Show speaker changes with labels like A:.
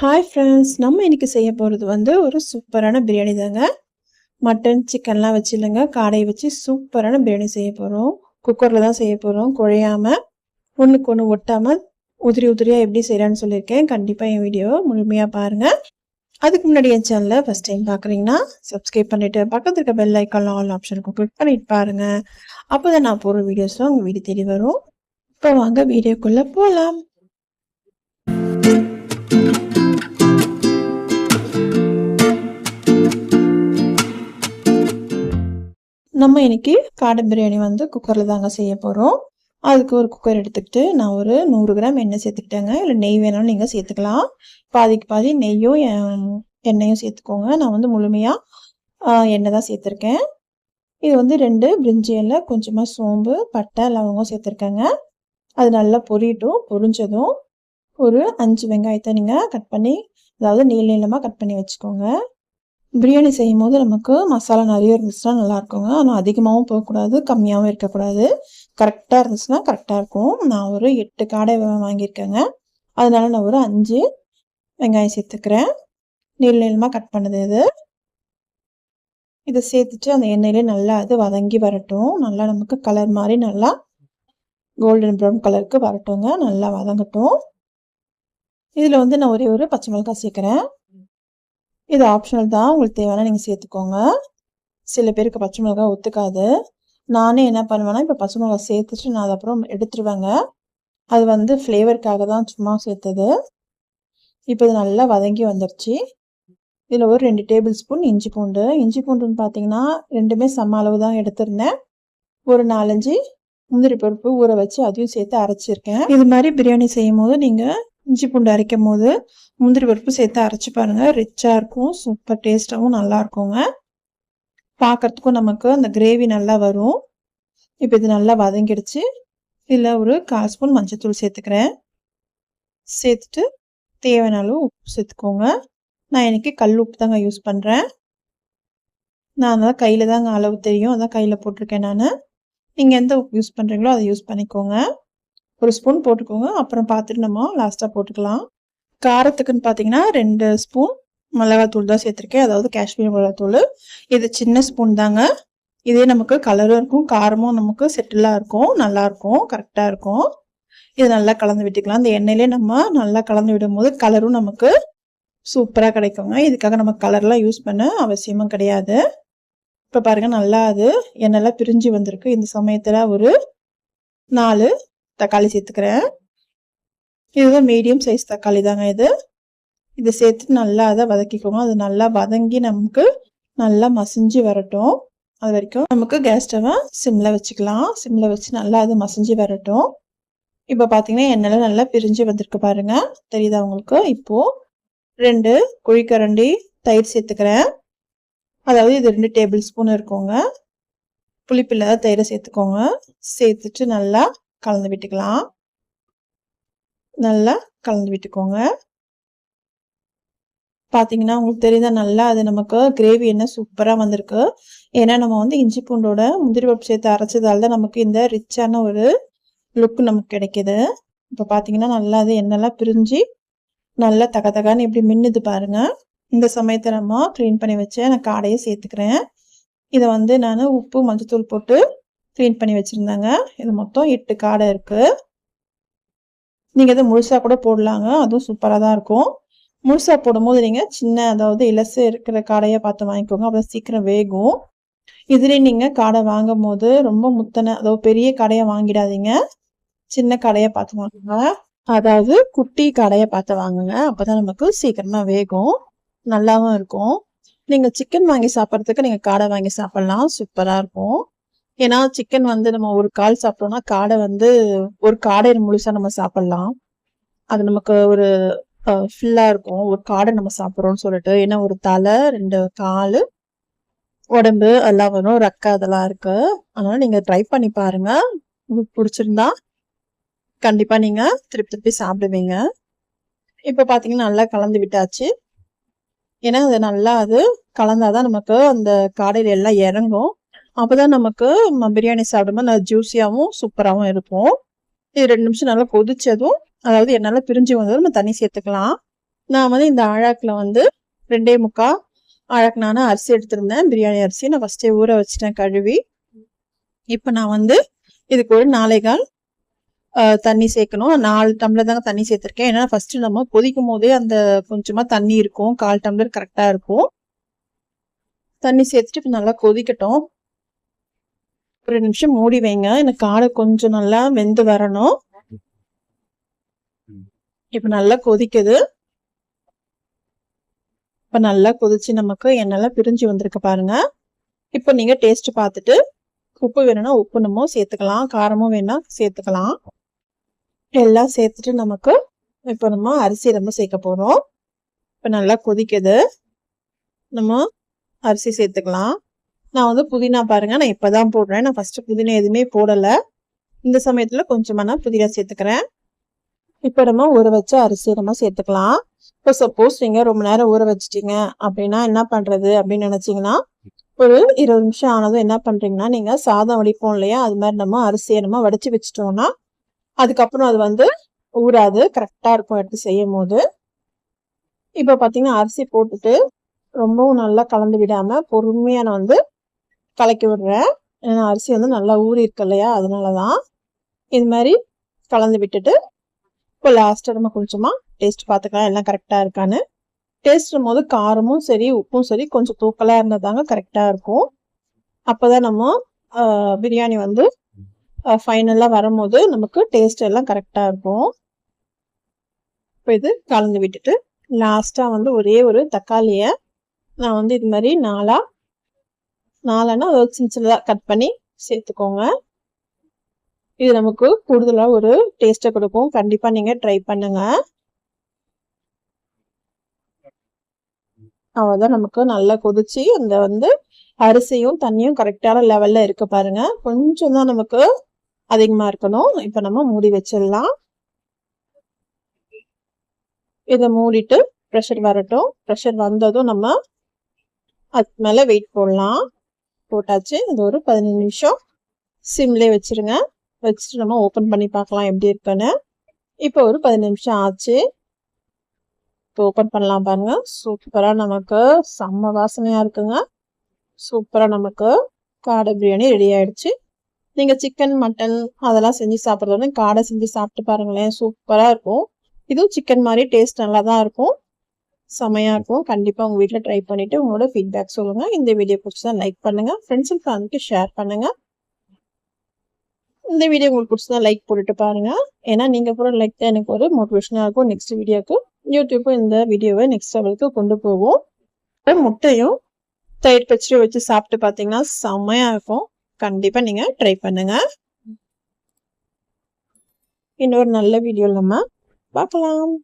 A: Hi friends நம்ம இன்றைக்கி செய்ய போகிறது வந்து ஒரு சூப்பரான பிரியாணி தாங்க. மட்டன் சிக்கன்லாம் வச்சு இல்லைங்க. காடையை வச்சு சூப்பரான பிரியாணி செய்ய போகிறோம் குக்கரில் தான் செய்ய போகிறோம் குழையாமல் ஒன்றுக்கு ஒன்று ஒட்டாமல் உதிரி உதிரியாக எப்படி செய்கிறான்னு சொல்லியிருக்கேன். கண்டிப்பாக என் வீடியோ முழுமையாக பாருங்கள் அதுக்கு முன்னாடி என் சேனலை ஃபஸ்ட் டைம் பார்க்குறீங்கன்னா சப்ஸ்கிரைப் பண்ணிவிட்டு பக்கத்தில் இருக்க பெல் ஐக்கான் ஆல் ஆப்ஷனுக்கும் கிளிக் பண்ணிட்டு பாருங்கள் அப்போ தான் நான் போகிற வீடியோஸும் உங்கள் வீடு தேடி வரும். இப்போ வாங்க வீடியோக்குள்ளே போகலாம் நம்ம இன்னைக்கு காடை பிரியாணி வந்து குக்கரில் தாங்க செய்ய போகிறோம் அதுக்கு ஒரு குக்கர் எடுத்துக்கிட்டு நான் ஒரு நூறு கிராம் எண்ணெய் சேர்த்துக்கிட்டேங்க. இல்லை நெய் வேணாலும் நீங்கள் சேர்த்துக்கலாம். பாதிக்கு பாதி நெய்யும் எண்ணெயும் சேர்த்துக்கோங்க. நான் வந்து முழுமையாக எண்ணெய் தான் சேர்த்துருக்கேன். இது வந்து ரெண்டு பிரிஞ்சி இலை கொஞ்சமாக சோம்பு பட்டை லவங்கம் சேர்த்துருக்கேங்க. அது நல்லா பொரியட்டும் பொரிஞ்சதும் ஒரு அஞ்சு வெங்காயத்தை நீங்கள் கட் பண்ணி அதாவது நீள நீளமாக கட் பண்ணி வச்சுக்கோங்க. பிரியாணி செய்யும் போது நமக்கு மசாலா நிறைய இருந்துச்சுன்னா நல்லா இருக்குங்க ஆனால் அதிகமாகவும் போகக்கூடாது கம்மியாகவும் இருக்கக்கூடாது. கரெக்டாக இருந்துச்சுன்னா கரெக்டாக இருக்கும். நான் ஒரு எட்டு காடை வாங்கியிருக்கேங்க. அதனால நான் ஒரு அஞ்சு வெங்காயம் சேர்த்துக்கிறேன். நீள நீளமாக கட் பண்ணது இது. இதை சேர்த்துட்டு அந்த எண்ணெயிலே நல்லா அது வதங்கி வரட்டும். நல்லா நமக்கு கலர் மாதிரி நல்லா கோல்டன் ப்ரௌன் கலருக்கு வரட்டுங்க. நல்லா வதங்கட்டும். இதில் வந்து நான் ஒரே ஒரு பச்சை மிளகாய் சேர்க்குறேன். இது ஆப்ஷனல் தான். உங்களுக்கு தேவையான நீங்கள் சேர்த்துக்கோங்க. சில பேருக்கு பச்சை மிளகாய் ஒத்துக்காது. நானே என்ன பண்ணுவேன்னா இப்போ பச்சை மிளகாய் சேர்த்துட்டு நான் அதுக்கப்புறம் அப்புறம் எடுத்துருவேங்க. அது வந்து ஃப்ளேவருக்காக தான் சும்மா சேர்த்தது. இப்போ இது நல்லா வதங்கி வந்துருச்சு. இதில் ஒரு ரெண்டு டேபிள் ஸ்பூன் இஞ்சி பூண்டு. இஞ்சி பூண்டுன்னு பார்த்தீங்கன்னா ரெண்டுமே சம அளவு தான் எடுத்திருந்தேன். ஒரு நாலஞ்சு முந்திரி பருப்பு ஊற வச்சு அதையும் சேர்த்து அரைச்சிருக்கேன். இது மாதிரி பிரியாணி செய்யும் போது நீங்கள் இஞ்சி பூண்டு அரைக்கும் போது முந்திரி பருப்பு சேர்த்து அரைச்சி பாருங்க. ரிச்சாக இருக்கும். சூப்பர் டேஸ்ட்டாகவும் நல்லா இருக்குங்க. பார்க்கறதுக்கும் நமக்கு அந்த கிரேவி நல்லா வரும். இப்போ இது நல்லா வதங்கிடுச்சு. இதில் ஒரு கால் ஸ்பூன் மஞ்சத்தூள் சேர்த்துக்கிறேன். சேர்த்துட்டு தேவையான அளவு உப்பு சேர்த்துக்கோங்க. நான் எனக்கு கல் உப்பு தாங்க யூஸ் பண்ணுறேன் நான் அதான் கையில் தாங்க அளவு தெரியும். அதான் கையில் போட்டிருக்கேன் நான். நீங்கள் எந்த உப்பு யூஸ் பண்ணுறீங்களோ அதை யூஸ் பண்ணிக்கோங்க. ஒரு ஸ்பூன் போட்டுக்கோங்க. அப்புறம் பார்த்துட்டு நம்ம லாஸ்ட்டாக போட்டுக்கலாம். காரத்துக்குன்னு பார்த்தீங்கன்னா ரெண்டு ஸ்பூன் மிளகாத்தூள் தான் சேர்த்துருக்கேன். அதாவது காஷ்மீர் மிளகாத்தூள். இது சின்ன ஸ்பூன் தாங்க. இதே நமக்கு கலரும் இருக்கும் காரமும் நமக்கு செட்டிலாக இருக்கும் நல்லாயிருக்கும் கரெக்டாக இருக்கும். இது நல்லா கலந்து விட்டுக்கலாம். இந்த எண்ணெயிலே நம்ம நல்லா கலந்து விடும்போது கலரும் நமக்கு சூப்பராக கிடைக்குங்க. இதுக்காக நம்ம கலர்லாம் யூஸ் பண்ண அவசியமும் கிடையாது. இப்போ பாருங்கள் நல்லா அது எண்ணெய்லாம் பிரிஞ்சு வந்திருக்கு. இந்த சமயத்தில் ஒரு நாலு தக்காளி சேர்த்துக்கிறேன். இதுதான் மீடியம் சைஸ் தக்காளி தாங்க இது. இதை சேர்த்து நல்லா அதை வதக்கிக்கோங்க. அது நல்லா வதங்கி நமக்கு நல்லா மசிஞ்சு வரட்டும். அது வரைக்கும் நமக்கு கேஸ் ஸ்டவை சிம்மில் வச்சுக்கலாம். சிம்மில் வச்சு நல்லா அது மசிஞ்சு வரட்டும். இப்போ பார்த்தீங்கன்னா எண்ணெயில் நல்லா பிரிஞ்சு வந்திருக்கு பாருங்க. தெரியுதா உங்களுக்கு? இப்போது ரெண்டு குழிக்கரண்டி தயிர் சேர்த்துக்கிறேன். அதாவது இது ரெண்டு டேபிள் ஸ்பூன் இருக்குங்க. புளிப்பில்லாத தயிரை சேர்த்துக்கோங்க. சேர்த்துட்டு நல்லா கலந்து விட்டுக்கலாம். நல்லா கலந்து விட்டுக்கோங்க. பார்த்தீங்கன்னா உங்களுக்கு தெரியுதா நல்லா அது நமக்கு கிரேவி என்ன சூப்பராக வந்திருக்கு. ஏன்னா நம்ம வந்து இஞ்சி பூண்டோட முந்திரி பப்பு சேர்த்து அரைச்சதால தான் நமக்கு இந்த ரிச்சான ஒரு லுக் நமக்கு கிடைக்குது. இப்போ பார்த்தீங்கன்னா நல்லா அது என்னெல்லாம் பிரிஞ்சு நல்லா தக தகான்னு எப்படி மின்னுது பாருங்க. இந்த சமயத்தை நம்ம க்ளீன் பண்ணி வச்சு நான் காடையை சேர்த்துக்கிறேன். இதை வந்து நான் உப்பு மஞ்சத்தூள் போட்டு க்ளீன் பண்ணி வச்சுருந்தாங்க. இது மொத்தம் எட்டு காடை இருக்குது நீங்கள் இதை முழுசாக கூட போடலாங்க. அதுவும் சூப்பராக தான் இருக்கும். முழுசாக போடும்போது நீங்கள் சின்ன அதாவது இலசு இருக்கிற காடையை பார்த்து வாங்கிக்கோங்க. அப்புறம் சீக்கிரம் வேகும். இதுலேயே நீங்கள் காடை வாங்கும் போது ரொம்ப முத்தனை அதாவது பெரிய கடையை வாங்கிடாதீங்க. சின்ன கடையை பார்த்து வாங்குங்க. அதாவது குட்டி கடையை பார்த்து வாங்குங்க. அப்பதான் நமக்கு சீக்கிரமாக வேகும். நல்லாவும் இருக்கும். நீங்கள் சிக்கன் வாங்கி சாப்பிட்றதுக்கு நீங்கள் காடை வாங்கி சாப்பிட்லாம். சூப்பராக இருக்கும். ஏன்னா சிக்கன் வந்து நம்ம ஒரு கால் சாப்பிட்டோம்னா காடை வந்து ஒரு காடை முழுசா நம்ம சாப்பிடலாம். அது நமக்கு ஒரு ஃபுல்லா இருக்கும். ஒரு காடை நம்ம சாப்பிட்றோம்னு சொல்லிட்டு. ஏன்னா ஒரு தலை ரெண்டு கால் உடம்பு எல்லாம் வரும். ரெக்கை அதெல்லாம் இருக்கு. அதனால நீங்க ட்ரை பண்ணி பாருங்க. உங்களுக்கு பிடிச்சிருந்தா கண்டிப்பா நீங்க திருப்பி திருப்பி சாப்பிடுவீங்க. இப்ப பாத்தீங்கன்னா நல்லா கலந்து விட்டாச்சு. ஏன்னா அது நல்லா அது கலந்தாதான் நமக்கு அந்த காடையில எல்லாம் இறங்கும். அப்போ தான் நமக்கு பிரியாணி சாப்பிடும்போது நல்லா ஜூஸியாகவும் சூப்பராகவும் இருக்கும். இது ரெண்டு நிமிஷம் நல்லா கொதிச்சதும் அதாவது என்னால் பிரிஞ்சு வந்ததும் நம்ம தண்ணி சேர்த்துக்கலாம். நான் வந்து இந்த ஆழாக்கில் வந்து ரெண்டே முக்கால் ஆழாக்கு நான் அரிசி எடுத்திருந்தேன். பிரியாணி அரிசி நான் ஃபஸ்ட்டே ஊற வச்சிட்டேன் கழுவி. இப்போ நான் வந்து இதுக்கு ஒரு நாளைகால் தண்ணி சேர்க்கணும். நாலு டம்ளர் தாங்க தண்ணி சேர்த்துருக்கேன். ஏன்னா ஃபஸ்ட்டு நம்ம கொதிக்கும் போதே அந்த கொஞ்சமாக தண்ணி இருக்கும். கால் டம்ளர் கரெக்டாக இருக்கும். தண்ணி சேர்த்துட்டு இப்போ நல்லா கொதிக்கட்டும். ஒரு நிமிஷம் மூடி வைங்க. எனக்கு காடை கொஞ்சம் நல்லா வெந்து வரணும். இப்ப நல்லா கொதிக்குது. இப்ப நல்லா கொதிச்சு நமக்கு என்னெல்லாம் பிரிஞ்சு வந்திருக்கு பாருங்க. இப்போ நீங்க டேஸ்ட் பார்த்துட்டு உப்பு வேணும்னா உப்பு நம்ம சேர்த்துக்கலாம். காரமும் வேணா சேர்த்துக்கலாம். எல்லாம் சேர்த்துட்டு நமக்கு இப்போ நம்ம அரிசி நம்ம சேர்க்க போறோம். இப்போ நல்லா கொதிக்குது. நம்ம அரிசி சேர்த்துக்கலாம். நான் வந்து புதினா பாருங்க. நான் இப்போ தான் போடுறேன். நான் ஃபஸ்ட்டு புதினா எதுவுமே போடலை. இந்த சமயத்தில் கொஞ்சமாக நான் புதினா சேர்த்துக்கிறேன். இப்போ நம்ம ஊற வச்ச அரிசி நம்ம சேர்த்துக்கலாம். இப்போ சப்போஸ் நீங்கள் ரொம்ப நேரம் ஊற வச்சிட்டீங்க அப்படின்னா என்ன பண்ணுறது அப்படின்னு நினச்சிங்கன்னா ஒரு இருபது நிமிஷம் ஆனதும் என்ன பண்ணுறீங்கன்னா நீங்கள் சாதம் வடிப்போம் இல்லையா? அது மாதிரி நம்ம அரிசியை நம்ம வடித்து வச்சிட்டோம்னா அதுக்கப்புறம் அது வந்து ஊறாது. கரெக்டாக இருக்கும் எடுத்து செய்யும் போது இப்போ பார்த்தீங்கன்னா அரிசி போட்டுட்டு ரொம்பவும் நல்லா கலந்து விடாமல் பொறுமையான நான் வந்து கலக்கி விடுறேன். ஏன்னா அரிசி வந்து நல்லா ஊறி இருக்கு இல்லையா? அதனாலதான் இது மாதிரி கலந்து விட்டுட்டு இப்போ லாஸ்ட்டாக நம்ம கொஞ்சமாக டேஸ்ட் பார்த்துக்கலாம் எல்லாம் கரெக்டாக இருக்கான்னு. டேஸ்ட்டும் போது காரமும் சரி உப்பும் சரி கொஞ்சம் தூக்கலாக இருந்தால் தாங்க கரெக்டாக இருக்கும். அப்போ தான் நம்ம பிரியாணி வந்து ஃபைனலாக வரும்போது நமக்கு டேஸ்ட் எல்லாம் கரெக்டாக இருக்கும். இப்போ இது கலந்து விட்டுட்டு லாஸ்ட்டாக வந்து ஒரே ஒரு தக்காளியை நான் வந்து இது மாதிரி நாளாக நாலனா ஒரு சின்ன சின்னதாக கட் பண்ணி சேர்த்துக்கோங்க. இது நமக்கு கூடுதலாக ஒரு டேஸ்ட்டை கொடுக்கும். கண்டிப்பாக நீங்கள் ட்ரை பண்ணுங்க. அவ்வளோதான் நமக்கு நல்லா கொதிச்சு அந்த வந்து அரிசியும் தண்ணியும் கரெக்டான லெவலில் இருக்க பாருங்க. கொஞ்சம் தான் நமக்கு அதிகமாக இருக்கணும். இப்போ நம்ம மூடி வச்சிடலாம். இதை மூடிட்டு ப்ரெஷர் வரட்டும். ப்ரெஷர் வந்ததும் நம்ம அதுக்கு மேலே வெயிட் போடலாம். போட்டாச்சு. இது ஒரு பதினஞ்சு நிமிஷம். சிம்லே வச்சிருங்க. வச்சுட்டு நம்ம ஓப்பன் பண்ணி பார்க்கலாம் எப்படி இருக்குன்னு. இப்போ ஒரு பதினஞ்சு நிமிஷம் ஆச்சு. இப்போ ஓப்பன் பண்ணலாம் பாருங்க. சூப்பராக நமக்கு செம்ம வாசனையாக இருக்குங்க. சூப்பராக நமக்கு காடை பிரியாணி ரெடி ஆயிடுச்சு. நீங்கள் சிக்கன் மட்டன் அதெல்லாம் செஞ்சு சாப்பிட்றது வந்து காடை செஞ்சு சாப்பிட்டு பாருங்களேன். சூப்பராக இருக்கும். இதுவும் சிக்கன் மாதிரி டேஸ்ட் நல்லா தான் இருக்கும். செமையா இருக்கும். கண்டிப்பா உங்க வீட்டில் ட்ரை பண்ணிட்டு உங்களோட ஃபீட்பேக் சொல்லுங்க. இந்த வீடியோ பிடிச்சதா லைக் பண்ணுங்க. ஃப்ரெண்ட்ஸ் அண்ட் ஃபேமிலிக்கு ஷேர் பண்ணுங்க. இந்த வீடியோ உங்களுக்கு பிடிச்சதா லைக் போட்டுட்டு பாருங்க. ஏன்னா நீங்க கூட லைக் தான் எனக்கு ஒரு மோட்டிவேஷனா இருக்கும் நெக்ஸ்ட் வீடியோக்கு யூடியூப்பும் இந்த வீடியோவை நெக்ஸ்ட் லெவலுக்கு கொண்டு போவோம். முட்டையும் தயிர் பச்சடியும் வச்சு சாப்பிட்டு பார்த்தீங்கன்னா செம்மையா இருக்கும். கண்டிப்பா நீங்க ட்ரை பண்ணுங்க. இன்னொரு நல்ல வீடியோ நம்ம பார்க்கலாம்.